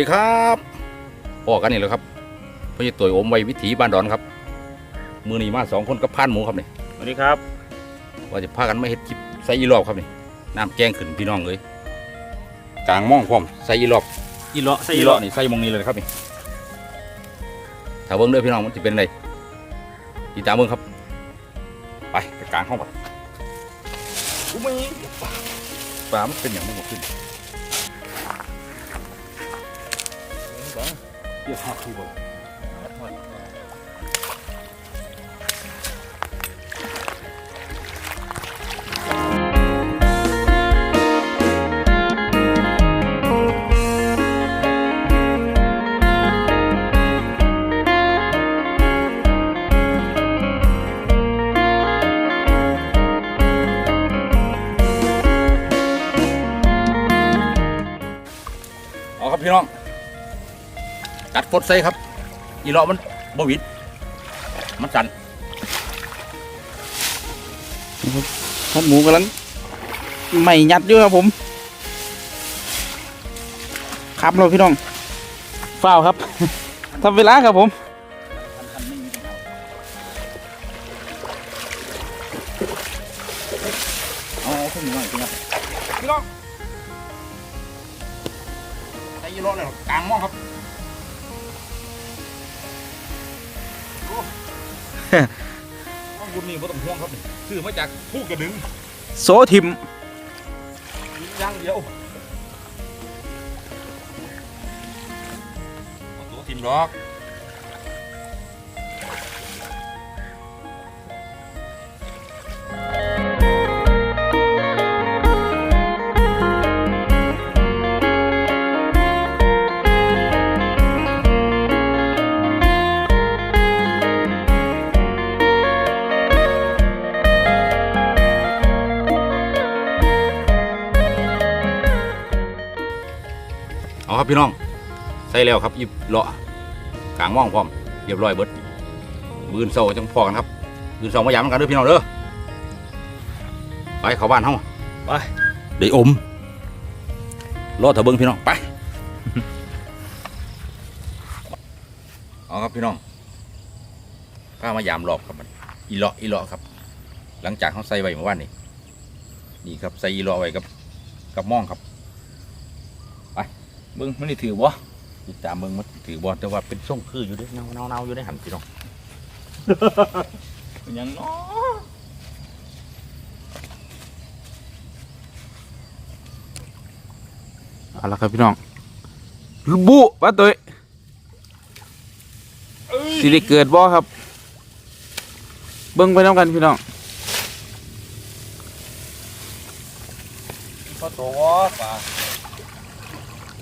ดีครับพ่อกันนี่แหละครับพ่อจะตัวอมไว้วิถีบ้านดอนครับ มือนี้มาสองคนกับพานหมูครับนี่สวัสดีครับว่าจะพากันมาเฮ็ดคลิปใส่อีรอบครับนี่น้ำแกงขึ้นพี่น้องเลยกลางหม่องพร้อมใส่อีรอบอีเลาะใส่อีอีรอบเลาะนี่ใส่หมองนี้เลยครับนี่ถ้าเบิ้งเด้อพี่น้องมันจะเป็นอะไรติดตามเบิ้งครับ ไปไปกลางห้องก่อนอุ้ยปลามันเป็นอย่างมันหมดขึ้น เดี๋ยว กัดฟดใส่ครับ อีเลาะมันบหวิดมันสั่นท่านหมูกำลังไม่ยัดอยู่ครับผม ครับเราพี่น้องเฝ้าวครับทำเวลาครับผมเอาเอาขึ้นหน่อยพี่น้องพี่น้องใส่อีเลาะเลยกลางหม้อครับ ข้างบนนี่ไม่ต้องห่วงครับซื้อมาจากผู้กระดึงโซทิมอย่างเดียวเอาตัวทิมดอก ครับพี่น้อง ใส่แล้วครับอีเลาะกลางหม่องพร้อมเรียบร้อยเบิดบืนเสาจังพอกันครับบืนเสามายามกันเด้อพี่น้องเด้อไปเข้าบ้านเฮาไปเดี๋ยวอมรอเถอะเบิ้งพี่น้องไปเอาครับพี่น้องข้ามายามรอบครับมันอีเลาะอีเลาะครับ หลังจากเขาใส่ไว้เมื่อวานนี้นี่ครับใส่อีเลาะไว้กับกับหม่องครับ เบิ้งมันนี่ถือบ่ติดตามเบิ่งมันถือบอลแต่ว่าเป็นส่งคืออยู่เด้เนาเนาเนาอยู่ในหันพี่น้องเป็นหยังเนาะเอาละครับพี่น้องบุป้าตุ้ยสิได้เกิดบ่ครับ เบิ้งไปน้ำกันพี่น้องพอโตวะปลา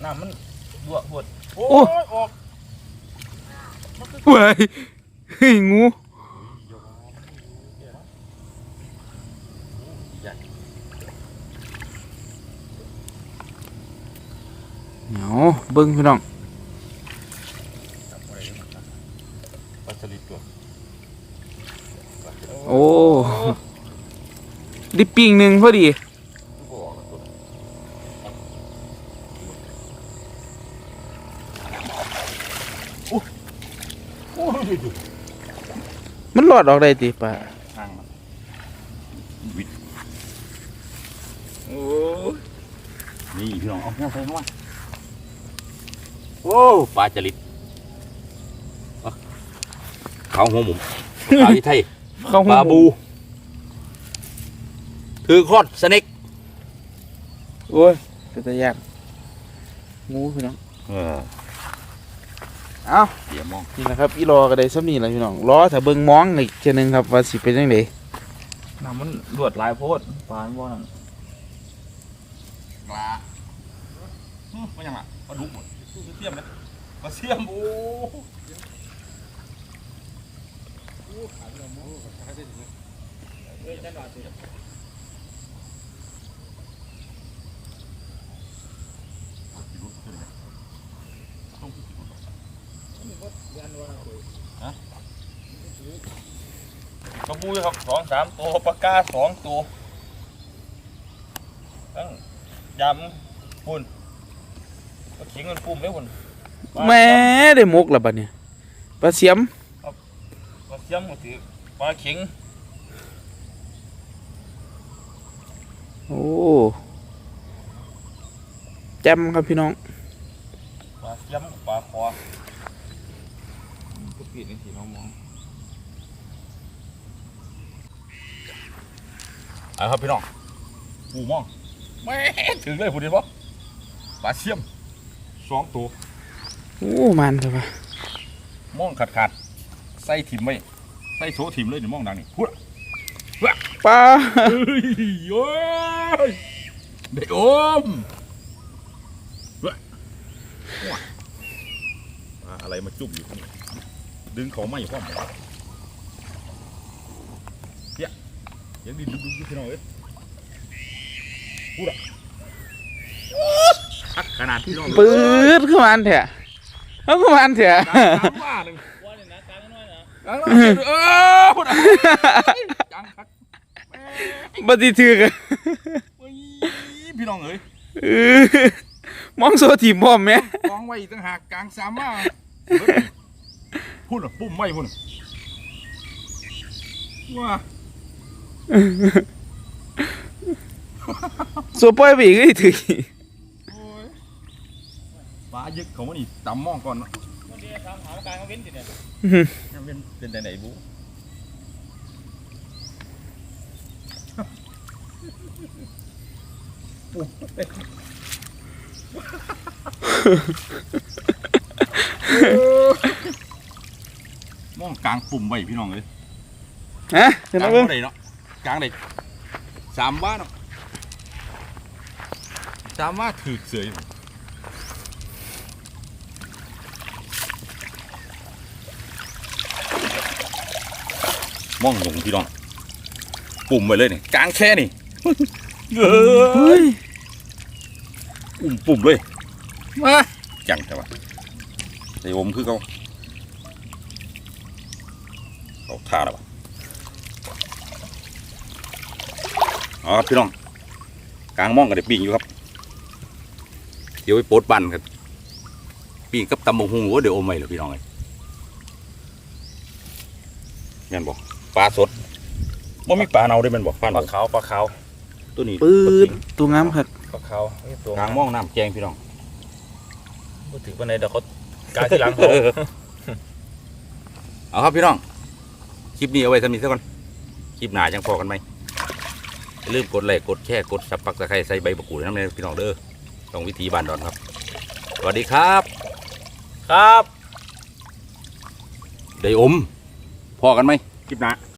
งเด็กปลาไหมก็ตัววะเลยพี่น้องอยู่มูเหรอปูปลาโอ้ยมีอยู่ปลาขาวปลาขาวมีอยู่ว่าถือหลายดอกมันน้ำมันบวบวดโอ้ยออกเว้ยเฮ้ยงูใหญ่เหนียวเบิ้งพี่น้องปลาสลิดตัวโอ้ดิปปิ้งหนึ่งพอดี ก็ออกแล้วตัวโอ้ยดู มันหลอดออกได้ติป่ะห่างมันวิดโอ้ยนี่พี่น้องเอาเอาใส่เข้ามาโอ้ปลาจริตเอาเขาหัวหมุมปลาที่ไทยเข้าปหูลาบู ถือคอดสเน็กโอ้ยเป็นตะยากงูพี่น้องเออ เอ้าเดี๋ยวมองนี่นะครับอีรอก็ได้ซ้ำนี่แหละพี่น้องรอถ้าเบิ่งมองอีกเทียหนึงครับว่าสิเป็นยังไงน้ำมันรวดหลายโพดปลาบ่นั่นปลาอืมว่ายังไงปลาดุกหมดเทียมเลยปลาเสียมโอ้ กระปูครับสองสามตัวปลากาสองตัวตั้งยำปุ่นก็เขียงเงินปุ่มเลยปุ่นแหม่ได้มุกแล้วบัดเนี่ยปลาเสียมปลาเสียมก็ถือปลาเข็งโอ้แจมครับพี่น้องปลาเสียมปลาคอก็ปิดนี่สิน้องมอง เอาครับพี่น้องปูมองแม่ถึงเลยพูดดีป่ะปลาเสียมสองตัวโอ้มันครับว่ะมองขาดขาดๆใส่ถิ่มไว้ใส่โซถิ่มเลยเดี๋ยวมองดังนี่พูดปลาเฮ้ยโอ้ยได้อมเว้ยว้ายปลาอะไรมาจุ่มอยู่ข้างในดึงเขาไม่พร้อมเฮีย ยังดินดึงๆพี่น้องเอ้ยพูดอะชักขนาดพี่น้องปืดขึ้นมาอันเถอะเอาขึ้นมาอันเถอะสามว่าหนึ่งว่าเนี่ยนะกลางน้อยนะเออเออพูดอะจังคักบัติถือกอะเฮ้ยพี่น้องเอ้ยเออมองโซทีมพร้อมไหมกองไว้อีกต่างหากกลางสามว่าพูดอะปุ่มไม่พูดอะว่า โซปล่อยไปอีกก็ได้ถืออีกโอ้ยปลายึกเขามานี่ตำมองก่อนเนาะวันนี้ทำหากลางมาเว้นสิเนี่ยยังเป็นเป็นไหนๆบุปุ๊บมองกลางปุ่มไว้พี่น้องเลยฮะเห็นกไหมลางเบิ้งบ่ได้เนาะ กลางได้สามว่าเนาะสามว่าถือเสืออยู่มองหลงพี่น้อง ปุ่มไว้เลยนี่กลางแค่นี่เฮ้อยอุ่มปุ่มเลยมาจังแต่ว่าไอ้อมคือเขาเขาท่าแล้ววะ อ๋อพี่น้องกลางมองกันเดี๋ยวปิ้งอยู่ครับ เดี๋ยวไปโปดบันครับปิ้งกับตำบงหุงโอ้เดี๋ยวอมไม่เหรอพี่น้องเลยแม่นบอกปลาสดมันมีปลาเน่าด้วยแมันบอกพันปบลาอกขาวปลาขาวตัวนี้ปืดตัวงามครับปลาขาวนี่ตัวกลางมองน้ำแจงพี่น้องพูดถึงวันไหนเดี๋ยวเขากายที่หลังเขาเอาครับพี่น้องคลิปนี้เอาไว้สำนีซะก่อนคลิปหน้ายังพอกันไหมอย่า ลืมกดไลค์กดแชร์กดสับปักตะไคร้ใส่ใบมะกรูดน้ำในพี่น้องเด้อต้องวิธีบานดอนครับ สวัสดีครับ ครับ ได้อม พอกันไหมคลิปหน้า